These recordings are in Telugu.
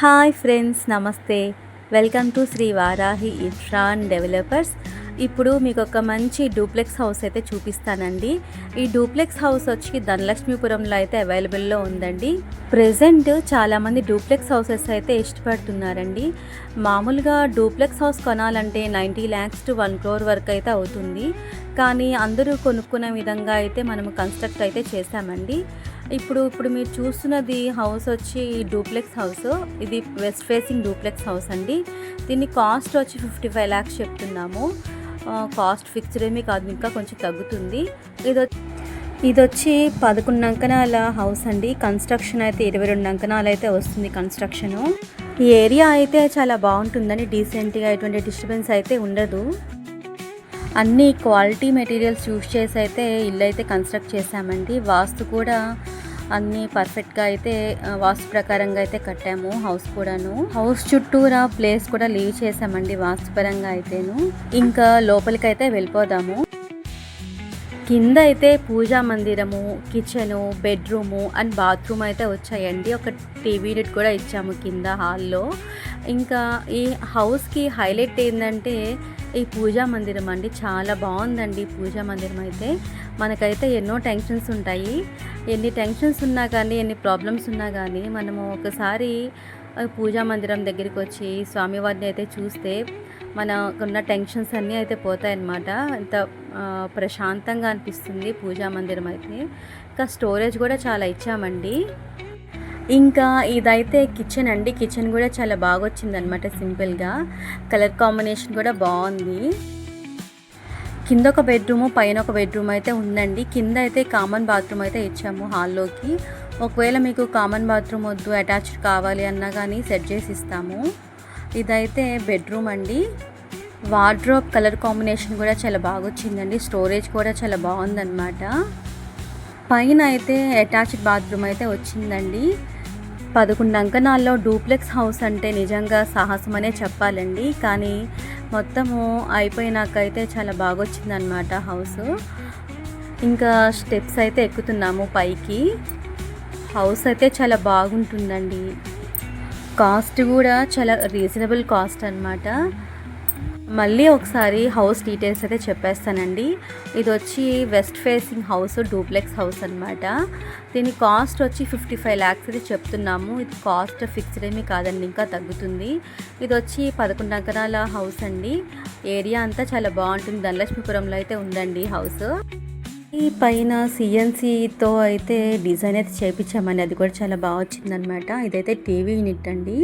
హాయ్ ఫ్రెండ్స్ నమస్తే. Welcome to Shri Varahi infra developers. ఇప్పుడు మీకు ఒక మంచి డూప్లెక్స్ హౌస్ అయితే చూపిస్తానండి. ఈ డూప్లెక్స్ హౌస్ వచ్చి ధనలక్ష్మీపురంలో అయితే అవైలబుల్లో ఉందండి. ప్రజెంట్ చాలామంది డూప్లెక్స్ హౌసెస్ అయితే ఇష్టపడుతున్నారండి. మామూలుగా డూప్లెక్స్ హౌస్ కొనాలంటే ninety lakhs to one crore వరకు అయితే అవుతుంది. కానీ అందరూ కొనుక్కునే విధంగా అయితే మనం కన్స్ట్రక్ట్ అయితే చేశామండి. ఇప్పుడు ఇప్పుడు మీరు చూస్తున్నది హౌస్ వచ్చి డూప్లెక్స్ హౌస్ ఇది వెస్ట్ ఫేసింగ్ డూప్లెక్స్ హౌస్ అండి. దీని కాస్ట్ వచ్చి ఫిఫ్టీ ఫైవ్ ల్యాక్స్ చెప్తున్నాము కాస్ట్ ఫిక్స్డ్ ఏమీ కాదు ఇంకా కొంచెం తగ్గుతుంది. ఇది ఇది వచ్చి పదకొండు అంకణాల హౌస్ అండి. కన్స్ట్రక్షన్ అయితే ఇరవై రెండు అంకణాలు అయితే వస్తుంది కన్స్ట్రక్షను ఈ ఏరియా అయితే చాలా బాగుంటుందండి డీసెంట్గా ఎటువంటి డిస్టర్బెన్స్ అయితే ఉండదు. అన్ని క్వాలిటీ మెటీరియల్స్ యూస్ చేసి అయితే ఇల్లు అయితే కన్స్ట్రక్ట్ చేశామండి. వాస్తు కూడా అన్నీ పర్ఫెక్ట్గా అయితే వాస్తు ప్రకారంగా అయితే కట్టాము హౌస్ కూడాను. హౌస్ చుట్టూరా ప్లేస్ కూడా లీవ్ చేసామండి వాస్తుపరంగా అయితేను. ఇంకా లోపలికి అయితే వెళ్ళిపోదాము. కింద అయితే పూజా మందిరము కిచెను బెడ్రూము అండ్ బాత్రూమ్ అయితే వచ్చాయండి. ఒక టీవీ యూనిట్ కూడా ఇచ్చాము కింద హాల్లో ఇంకా ఈ హౌస్కి హైలైట్ ఏంటంటే ఈ పూజా మందిరం అండి. చాలా బాగుందండి పూజా మందిరం అయితే. మనకైతే ఎన్నో టెన్షన్స్ ఉంటాయి. ఎన్ని టెన్షన్స్ ఉన్నా కానీ ఎన్ని ప్రాబ్లమ్స్ ఉన్నా కానీ మనము ఒకసారి పూజా మందిరం దగ్గరికి వచ్చి స్వామివారిని అయితే చూస్తే మనకున్న టెన్షన్స్ అన్నీ అయితే పోతాయన్నమాట. ఎంత ప్రశాంతంగా అనిపిస్తుంది పూజా మందిరం అయితే. ఇంకా స్టోరేజ్ కూడా చాలా ఇచ్చామండి. ఇంకా ఇదైతే కిచెన్ అండి. కిచెన్ కూడా చాలా బాగా వచ్చిందనమాట సింపుల్గా. కలర్ కాంబినేషన్ కూడా బాగుంది కింద ఒక బెడ్రూము పైన ఒక బెడ్రూమ్ అయితే ఉందండి. కింద అయితే కామన్ బాత్రూమ్ అయితే ఇచ్చాము హాల్లోకి ఒకవేళ మీకు కామన్ బాత్రూమ్ వద్దు అటాచ్డ్ కావాలి అన్నా కానీ సెట్ చేసి ఇస్తాము. ఇదైతే బెడ్రూమ్ అండి. వార్డ్రోబ్ కలర్ కాంబినేషన్ కూడా చాలా బాగా వచ్చిందండి స్టోరేజ్ కూడా చాలా బాగుందన్నమాట పైన అయితే అటాచ్డ్ బాత్రూమ్ అయితే వచ్చిందండి. పదకొండు అంకణాల్లో డూప్లెక్స్ హౌస్ అంటే నిజంగా సాహసమనే చెప్పాలండి. కానీ మొత్తము అయిపోయినాకైతే చాలా బాగొచ్చిందనమాట హౌస్. ఇంకా స్టెప్స్ అయితే ఎక్కుతున్నాము పైకి. హౌస్ అయితే చాలా బాగుంటుందండి. కాస్ట్ కూడా చాలా రీజనబుల్ కాస్ట్ అన్నమాట. మళ్ళీ ఒకసారి హౌస్ డీటెయిల్స్ అయితే చెప్పేస్తానండి. ఇది వచ్చి west facing house duplex house అనమాట దీని కాస్ట్ వచ్చి ఫిఫ్టీ ఫైవ్ ల్యాక్స్ అయితే చెప్తున్నాము. ఇది కాస్ట్ ఫిక్స్డ్ ఏమీ కాదండి ఇంకా తగ్గుతుంది. ఇది వచ్చి పదకొండు ఎకరాల హౌస్ అండి. ఏరియా అంతా చాలా బాగుంటుంది. ధనలక్ష్మీపురంలో అయితే ఉందండి హౌస్. ఈ పైన సిఎన్సీతో అయితే డిజైన్ అయితే చేయించామండి అది కూడా చాలా బాగా వచ్చిందనమాట ఇదైతే టీవీ యూనిట్ అండి.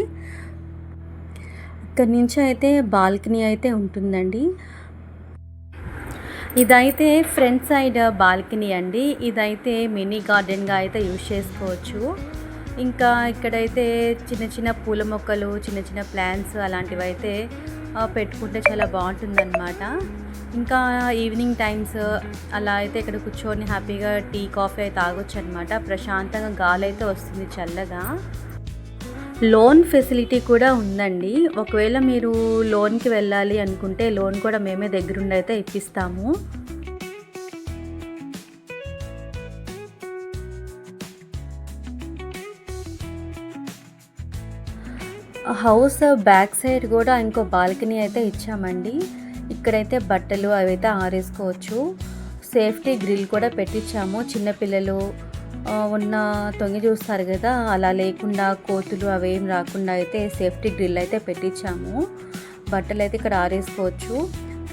ఇక్కడి నుంచి అయితే బాల్కనీ అయితే ఉంటుందండి. ఇదైతే ఫ్రంట్ సైడ్ బాల్కనీ అండి. ఇదైతే మినీ గార్డెన్గా అయితే యూజ్ చేసుకోవచ్చు. ఇంకా ఇక్కడైతే చిన్న చిన్న పూల మొక్కలు చిన్న చిన్న ప్లాంట్స్ అలాంటివి అయితే పెట్టుకుంటే చాలా బాగుంటుందన్నమాట. ఇంకా ఈవినింగ్ టైమ్స్ అలా అయితే ఇక్కడ కూర్చొని హ్యాపీగా టీ కాఫీ అయితే తాగొచ్చు అనమాట ప్రశాంతంగా గాలి అయితే వస్తుంది చల్లగా. లోన్ ఫెసిలిటీ కూడా ఉందండి. ఒకవేళ మీరు లోన్కి వెళ్ళాలి అనుకుంటే లోన్ కూడా మేమే దగ్గరుండి అయితే ఇప్పిస్తాము. హౌస్ బ్యాక్ సైడ్ కూడా ఇంకో బాల్కనీ అయితే ఇచ్చామండి. ఇక్కడైతే బట్టలు అవి అయితే ఆరేసుకోవచ్చు. సేఫ్టీ గ్రిల్ కూడా పెట్టించాము. చిన్నపిల్లలు ఉన్న తొంగి చూస్తారు కదా అలా లేకుండా కోతులు అవేం రాకుండా అయితే సేఫ్టీ గ్రిల్ అయితే పెట్టించాము. బట్టలు అయితే ఇక్కడ ఆరేసుకోవచ్చు.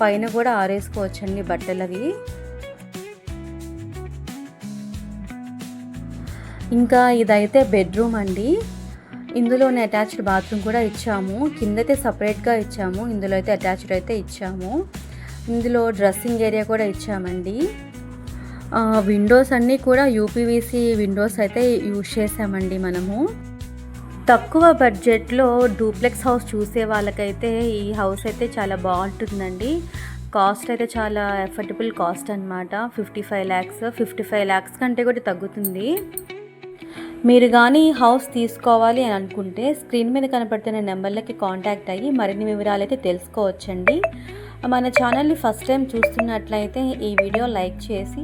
పైన కూడా ఆరేసుకోవచ్చు అండి బట్టలు అవి ఇంకా ఇదైతే బెడ్రూమ్ అండి. ఇందులోనే అటాచ్డ్ బాత్రూమ్ కూడా ఇచ్చాము. కిందైతే సపరేట్గా ఇచ్చాము. ఇందులో అయితే అటాచ్డ్ అయితే ఇచ్చాము. ఇందులో డ్రెస్సింగ్ ఏరియా కూడా ఇచ్చామండి. విండోస్ అన్నీ కూడా యూపీవీసీ విండోస్ అయితే యూజ్ చేసామండి మనము. తక్కువ బడ్జెట్లో డూప్లెక్స్ హౌస్ చూసే వాళ్ళకైతే ఈ హౌస్ అయితే చాలా బాగుంటుందండి. కాస్ట్ అయితే చాలా ఎఫర్టబుల్ కాస్ట్ అనమాట fifty five lakhs fifty five lakhs కంటే కూడా తగ్గుతుంది. మీరు కానీ హౌస్ తీసుకోవాలి అని అనుకుంటే స్క్రీన్ మీద కనపడుతున్న నెంబర్లకి కాంటాక్ట్ అయ్యి మరిన్ని వివరాలు అయితే తెలుసుకోవచ్చండి. మన ఛానల్ని ఫస్ట్ టైం చూస్తున్నట్లయితే ఈ వీడియో లైక్ చేసి